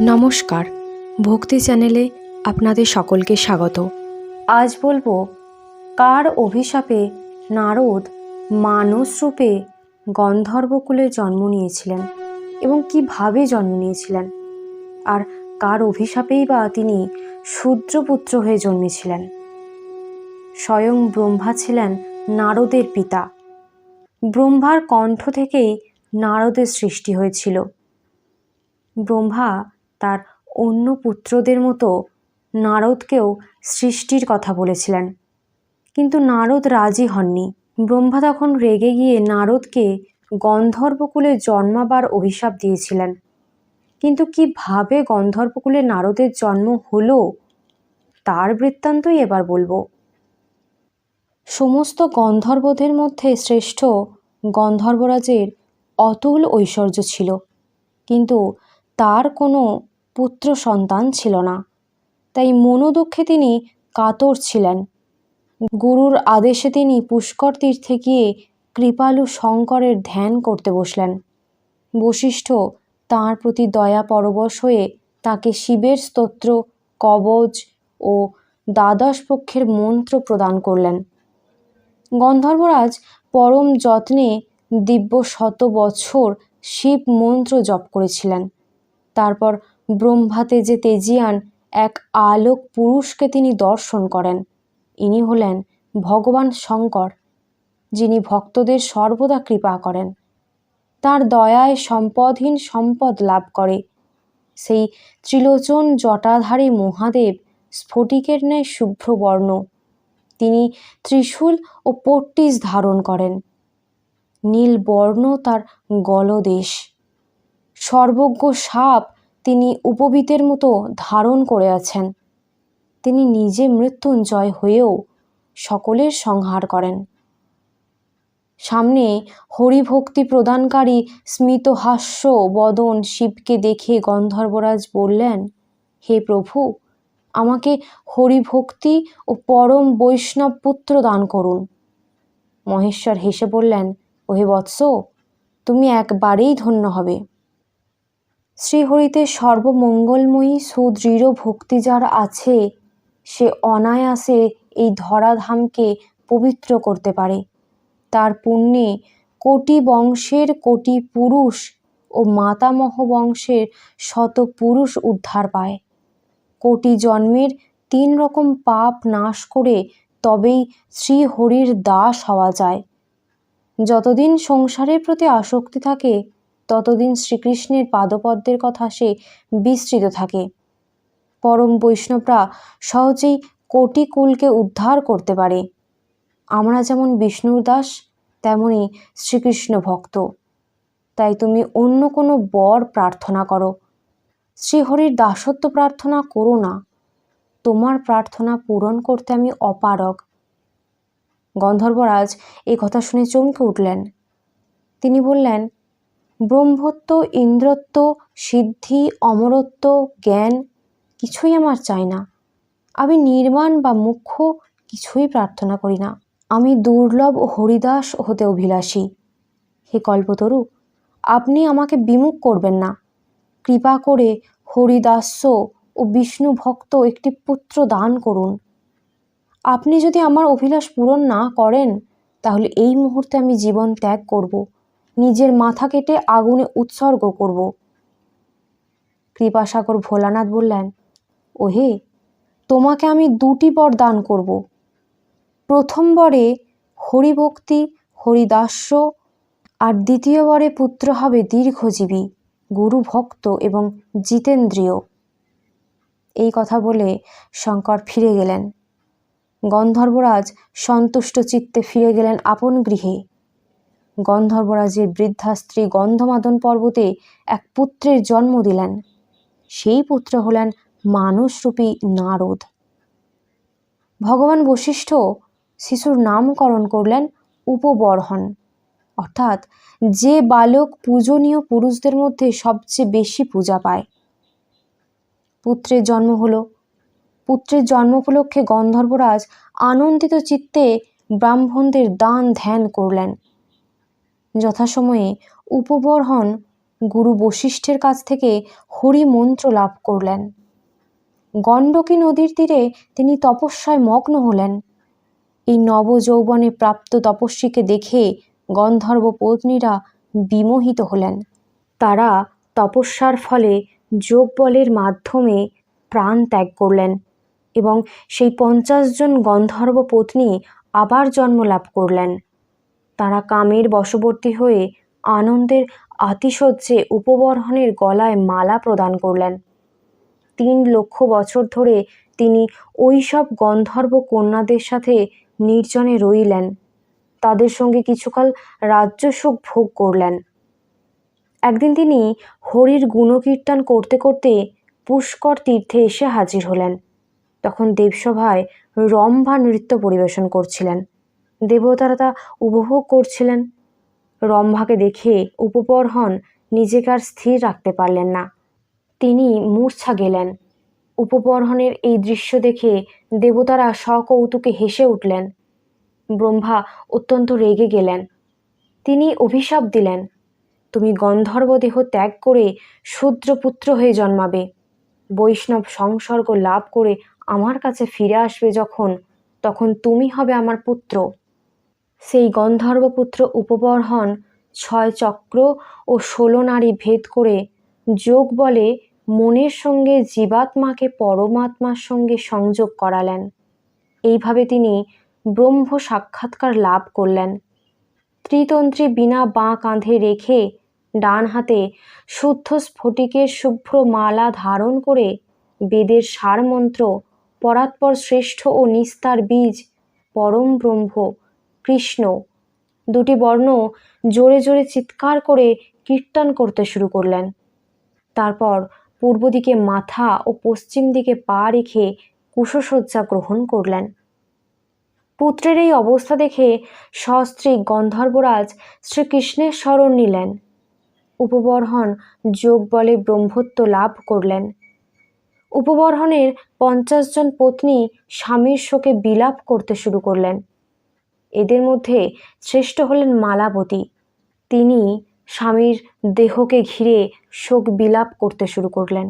নমস্কার। ভক্তি চ্যানেলে আপনাদের সকলকে স্বাগত। আজ বলব, কার অভিশাপে নারদ মানস রূপে গন্ধর্বকুলে জন্ম নিয়েছিলেন এবং কীভাবে জন্ম নিয়েছিলেন? আর কার অভিশাপেই বা তিনি শূদ্রপুত্র হয়ে জন্মেছিলেন? স্বয়ং ব্রহ্মা ছিলেন নারদের পিতা। ব্রহ্মার কণ্ঠ থেকেই নারদের সৃষ্টি হয়েছিল। ব্রহ্মা তার অন্য পুত্রদের মতো নারদকেও সৃষ্টির কথা বলেছিলেন। কিন্তু নারদ রাজি হননি। ব্রহ্মা তখন রেগে গিয়ে নারদকে গন্ধর্বকুলে জন্মাবার অভিশাপ দিয়েছিলেন। কিন্তু কীভাবে গন্ধর্বকুলে নারদের জন্ম হলো, তার বৃত্তান্তই এবার বলব। সমস্ত গন্ধর্বদের মধ্যে শ্রেষ্ঠ গন্ধর্বরাজের অতুল ঐশ্বর্য ছিল। কিন্তু তার কোনো পুত্র সন্তান ছিল না। তাই মনোদুঃখে তিনি কাতর ছিলেন। গুরুর আদেশে তিনি পুষ্কর তীর্থে গিয়ে কৃপালু শঙ্করের ধ্যান করতে বসলেন। বশিষ্ঠ তাঁর প্রতি দয়া পরবশ হয়ে তাকে শিবের স্তোত্র কবচ ও দ্বাদশ পক্ষের মন্ত্র প্রদান করলেন। গন্ধর্বরাজ পরম যত্নে দিব্য শত বছর শিব মন্ত্র জপ করেছিলেন। তারপর ব্রহ্মাতে যে তেজিয়ান, এক আলোক পুরুষকে তিনি দর্শন করেন। ইনি হলেন ভগবান শঙ্কর, যিনি ভক্তদের সর্বদা কৃপা করেন। তার দয়ায় সম্পদহীন সম্পদ লাভ করে। সেই ত্রিলোচন জটাধারী মহাদেব স্ফটিকের ন্যায় শুভ্রবর্ণ। তিনি ত্রিশূল ও পট্টিস ধারণ করেন। নীল বর্ণ তার গলদেশ। সর্বজ্ঞ সাপ তিনি উপবীতের মতো ধারণ করে আছেন। তিনি নিজে মৃত্যুঞ্জয় হয়েও সকলের সংহার করেন। সামনে হরিভক্তি প্রদানকারী স্মিতহাস্য বদন শিবকে দেখে গন্ধর্বরাজ বললেন, হে প্রভু, আমাকে হরিভক্তি ও পরম বৈষ্ণব পুত্র দান করুন। মহেশ্বর হেসে বললেন, ওহে বৎস, তুমি একবারেই ধন্য হবে। শ্রীহরিতে সর্বমঙ্গলময়ী, সুদৃঢ় ভক্তি যার আছে, সে অনায়াসে এই ধরাধামকে পবিত্র করতে পারে। তার পুণ্যে কোটি বংশের কোটি পুরুষ ও মাতামহ বংশের শত পুরুষ উদ্ধার পায়। কোটি জন্মের তিন রকম পাপ নাশ করে তবেই শ্রীহরির দাস হওয়া যায়। যতদিন সংসারের প্রতি আসক্তি থাকে ততদিন শ্রীকৃষ্ণের পাদপদ্মের কথা সে বিস্তৃত থাকে। পরম বৈষ্ণবরা সহজেই কোটি কুলকে উদ্ধার করতে পারে। আমরা যেমন বিষ্ণুর দাস তেমনই শ্রীকৃষ্ণ ভক্ত। তাই তুমি অন্য কোনো বর প্রার্থনা করো। শ্রীহরির দাসত্ব প্রার্থনা করো না। তোমার প্রার্থনা পূরণ করতে আমি অপারগ। গন্ধর্বরাজ এই কথা শুনে চমকে উঠলেন। তিনি বললেন ব্রহ্মত্ব, ইন্দ্রত্ব, সিদ্ধি, অমরত্ব, জ্ঞান কিছুই আমার চাই না। আমি নির্মাণ বা মুখ্য কিছুই প্রার্থনা করি না। আমি দুর্লভ ও হরিদাস হতে অভিলাষী। হে কল্পতরু, আপনি আমাকে বিমুখ করবেন না। কৃপা করে হরিদাস্য ও বিষ্ণু ভক্ত একটি পুত্র দান করুন। আপনি যদি আমার অভিলাষ পূরণ না করেন, তাহলে এই মুহূর্তে আমি জীবন ত্যাগ করব। নিজের মাথা কেটে আগুনে উৎসর্গ করব। কৃপাসাগর ভোলানাথ বললেন, ওহে, তোমাকে আমি দুটি বর দান করব। প্রথম বরে হরিভক্তি, হরিদাস্য, আর দ্বিতীয় বরে পুত্র হবে দীর্ঘজীবী, গুরু ভক্ত এবং জিতেন্দ্রীয়। এই কথা বলে শঙ্কর ফিরে গেলেন। গন্ধর্বরাজ সন্তুষ্ট চিত্তে ফিরে গেলেন আপন গৃহে। গন্ধর্বরাজের বৃদ্ধা স্ত্রী গন্ধমাদন পর্বতে এক পুত্রের জন্ম দিলেন। সেই পুত্র হলেন মানসরূপী নারদ। ভগবান বশিষ্ঠ শিশুর নামকরণ করলেন উপবর্হন। অর্থাৎ যে বালক পূজনীয় পুরুষদের মধ্যে সবচেয়ে বেশি পূজা পায়। পুত্রের জন্ম হলো। পুত্রের জন্ম উপলক্ষে গন্ধর্বরাজ আনন্দিত চিত্তে ব্রাহ্মণদের দান ধ্যান করলেন। যথাসময়ে উপবর্হন গুরু বশিষ্ঠের কাছ থেকে হরি মন্ত্র লাভ করলেন। গণ্ডকী নদীর তীরে তিনি তপস্যায় মগ্ন হলেন। এই নবযৌবনে প্রাপ্ত তপস্বীকে দেখে গন্ধর্ব পত্নীরা বিমোহিত হলেন। তারা তপস্যার ফলে যোগ বলের মাধ্যমে প্রাণ ত্যাগ করলেন এবং সেই পঞ্চাশ জন গন্ধর্ব পত্নী আবার জন্ম লাভ করলেন। তারা কামের বশবর্তী হয়ে আনন্দের আতিশয্যে উপবর্হণের গলায় মালা প্রদান করলেন। তিন লক্ষ বছর ধরে তিনি ওই সব গন্ধর্ব কন্যাদের সাথে নির্জনে রইলেন। তাদের সঙ্গে কিছুকাল রাজ্য সুখ ভোগ করলেন। একদিন তিনি হরির গুণকীর্তন করতে করতে পুষ্কর তীর্থে এসে হাজির হলেন। তখন দেবসভায় রম্ভা নৃত্য পরিবেশন করছিলেন। দেবতারা তা উপভোগ করছিলেন। রম্ভাকে দেখে উপবর্হন নিজেকে আর স্থির রাখতে পারলেন না। তিনি মূর্ছা গেলেন। উপবর্হনের এই দৃশ্য দেখে দেবতারা সকৌতুকে হেসে উঠলেন। ব্রহ্মা অত্যন্ত রেগে গেলেন। তিনি অভিশাপ দিলেন, তুমি গন্ধর্ব দেহ ত্যাগ করে শূদ্রপুত্র হয়ে জন্মাবে। বৈষ্ণব সংসর্গ লাভ করে আমার কাছে ফিরে আসবে যখন, তখন তুমি হবে আমার পুত্র। সেই গন্ধর্বপুত্র উপবর হন ছয় চক্র ও ষোলো নারী ভেদ করে। যোগ বলে মনের সঙ্গে জীবাত্মাকে পরমাত্মার সঙ্গে সংযোগ করালেন। এইভাবে তিনি ব্রহ্ম সাক্ষাৎকার লাভ করলেন। ত্রিতন্ত্রী বিনা বাঁ কাঁধে রেখে ডান হাতে শুদ্ধ স্ফটিকের শুভ্র মালা ধারণ করে বেদের সারমন্ত্র, পরাৎপর শ্রেষ্ঠ ও নিস্তার বীজ, পরম ব্রহ্ম কৃষ্ণ। দুটি বর্ণ জোরে জোরে চিৎকার করে কীর্তন করতে শুরু করলেন। তারপর পূর্ব দিকে মাথা ও পশ্চিম দিকে পা রেখে কুশশয্যা গ্রহণ করলেন। পুত্রের এই অবস্থা দেখে সস্ত্রী গন্ধর্বরাজ শ্রীকৃষ্ণের স্মরণ নিলেন। উপবর্হন যোগ বলে ব্রহ্মত্ব লাভ করলেন। উপবর্হনের পঞ্চাশ জন পত্নী স্বামীর শোকে বিলাপ করতে শুরু করলেন। এদের মধ্যে শ্রেষ্ঠ হলেন মালাবতী। তিনি স্বামীর দেহকে ঘিরে শোক বিলাপ করতে শুরু করলেন।